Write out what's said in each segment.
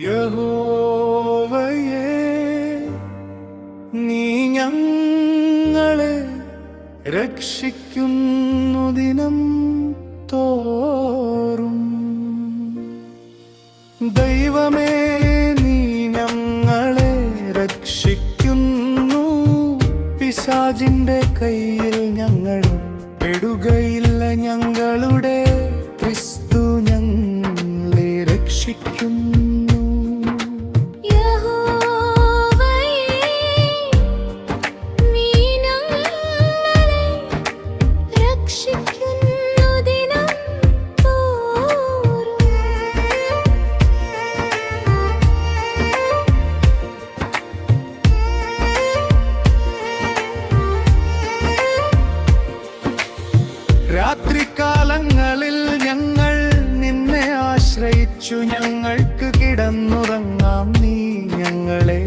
യഹോവയേ നീ ഞങ്ങളെ രക്ഷിക്കുന്നു ദിനം തോറും. ദൈവമേ നീ ഞങ്ങളെ രക്ഷിക്കുന്നു. പിശാജിന്റെ കയ്യിൽ ഞങ്ങൾ പെടുകയില്ല ഞങ്ങളുടെ ക്രിസ്തു ഞങ്ങളെ രക്ഷിക്കുന്നു. രാത്രികാലങ്ങളിൽ ഞങ്ങൾ നിന്നെ ആശ്രയിച്ചു. ഞങ്ങൾക്ക് കിടന്നുറങ്ങാം നീ ഞങ്ങളെ.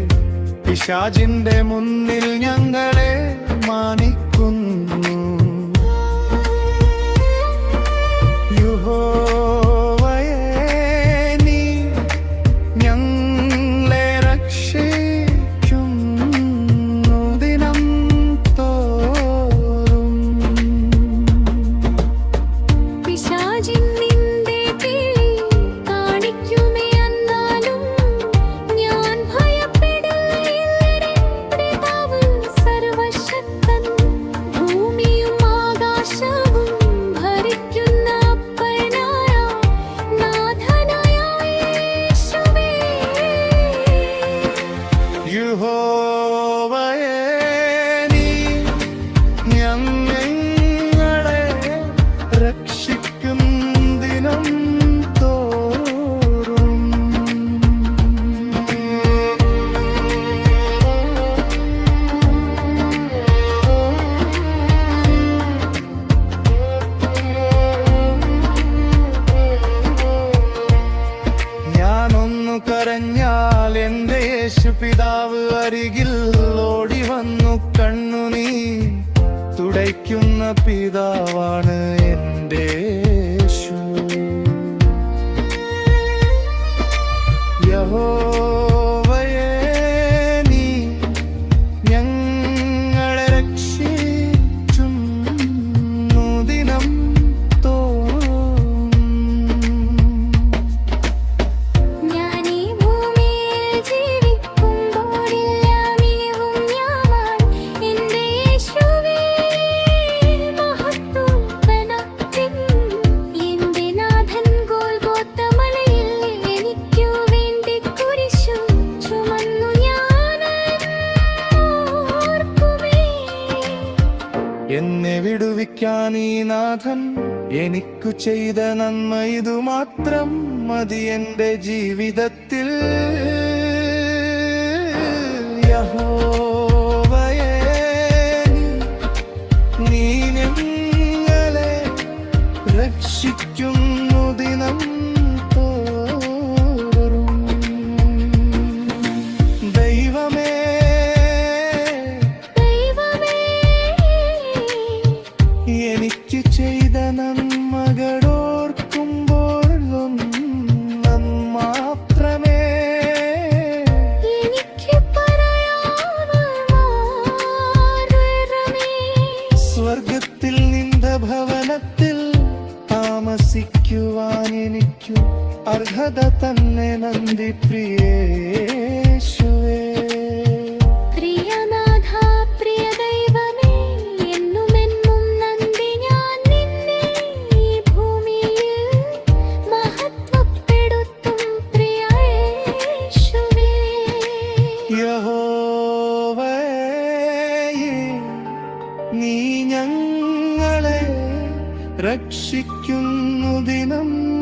പിശാജിന്റെ മുന്നിൽ ഞങ്ങളെ മാനിക്കുന്നു യഹോവയേ, ഞാനൊന്നു കരഞ്ഞാൽ എന്റെ യേശു പിതാവ് അരികിൽ ഓടി വന്നു. കണ്ണു നീ തുടയ്ക്കുന്ന പിതാവാണ് എന്റെ വിടുവിക്കാൻ ഈ നാഥൻ എനിക്കു ചെയ്ത നന്മ ഇതു മാത്രം മതി എന്റെ ജീവിതത്തിൽ. യഹോവയേ, നീ ഞങ്ങളെ രക്ഷിക്കുന്നു ദിനം. സ്വർഗത്തിൽ നിന്ന ഭവനത്തിൽ താമസിക്കുവാൻ എനിക്കു അർഹത തന്നെ നന്ദി പ്രിയേശുവേ രക്ഷിക്കുന്നു ദിനം.